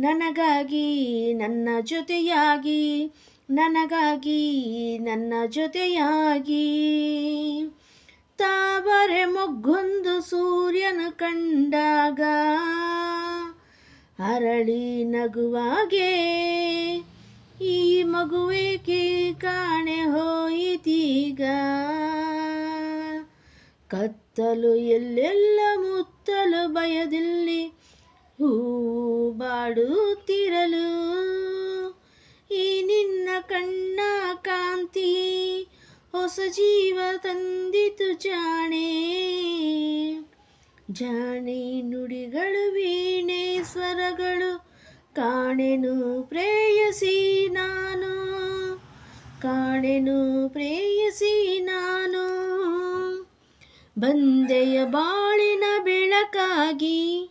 ನನಗಾಗಿ ನನ್ನ ಜೊತೆಯಾಗಿ, ನನಗಾಗಿ ನನ್ನ ಜೊತೆಯಾಗಿ. ತಾವರೆ ಮೊಗ್ಗೊಂದು ಸೂರ್ಯನು ಕಂಡಾಗ, ಅರಳಿ ನಗುವಾಗೆ, ಈ ಮಗುವೇಕೆ ಕಾಣೆ ಹೋಯಿತೀಗ. ಕತ್ತಲು ಎಲ್ಲೆಲ್ಲ ಮುತ್ತಲು ಭಯದಲ್ಲಿ ಹೂ ಬಾಡುತ್ತಿರಲು. ಈ ನಿನ್ನ ಕಣ್ಣ ಕಾಂತಿ ಹೊಸ ಜೀವ ತಂದಿತು ಜಾಣೆ. ಜಾಣೆ ನುಡಿಗಳು ವೀಣೆ ಸ್ವರಗಳು ಕಾಣೆನು ಪ್ರೇಯಸಿ ನಾನು. ಕಾಣೆನು ಪ್ರೇಯಸಿ ನಾನು. ಬಂದೆಯ ಬಾಳಿನ ಬೆಳಕಾಗಿ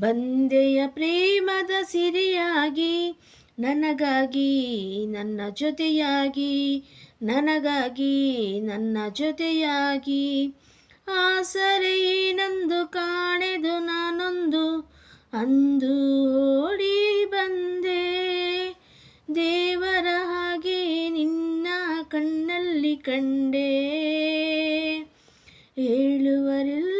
ಬಂದೆಯ ಪ್ರೇಮದ ಸಿರಿಯಾಗಿ, ನನಗಾಗಿ ನನ್ನ ಜೊತೆಯಾಗಿ, ನನಗಾಗಿ ನನ್ನ ಜೊತೆಯಾಗಿ. ಆಸರೆ ಏನಂದು ಕಾಣೆದು ನಾನೊಂದು, ಅಂದು ಓಡಿ ಬಂದೆ. ದೇವರ ಹಾಗೆ ನಿನ್ನ ಕಣ್ಣಲ್ಲಿ ಕಂಡೆ. ಹೇಳುವರಿಲ್ಲ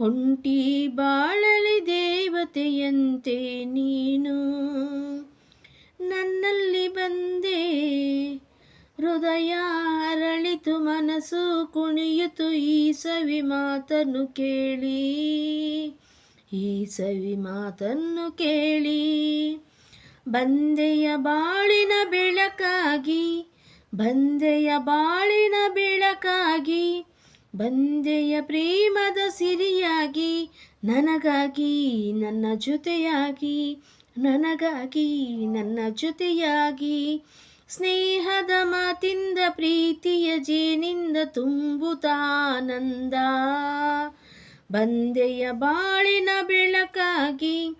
ಒಂಟಿ ಬಾಳಲಿ ದೇವತೆಯಂತೆ ನೀನು. ನನ್ನಲ್ಲಿ ಬಂದೆ ಹೃದಯ ಅರಳಿತು, ಮನಸ್ಸು ಕುಣಿಯಿತು ಈ ಸವಿ ಮಾತನ್ನು ಕೇಳಿ. ಈ ಸವಿ ಮಾತನ್ನು ಕೇಳಿ. ಬಂದೆಯ ಬಾಳಿನ ಬೆಳಕಾಗಿ, ಬಂದೆಯ ಬಾಳಿನ ಬೆಳಕಾಗಿ ಬಂದೆಯ ಪ್ರೇಮದ ಸಿರಿಯಾಗಿ, ನನಗಾಗಿ, ನನ್ನ ಜೊತೆಯಾಗಿ, ನನಗಾಗಿ, ನನ್ನ ಜೊತೆಯಾಗಿ. ಸ್ನೇಹದ ಮಾತಿಂದ, ಪ್ರೀತಿಯ ಜೇನಿಂದ ತುಂಬುತಾನಂದ ಬಂದೆಯ ಬಾಳಿನ ಬೆಳಕಾಗಿ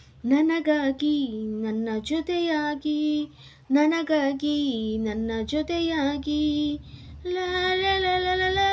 ನನಗಾಗಿ ನನ್ನ ಜೊತೆಯಾಗಿ ನನಗಾಗಿ ನನ್ನ ಜೊತೆಯಾಗಿ. ಲ ಲ ಲ ಲ ಲ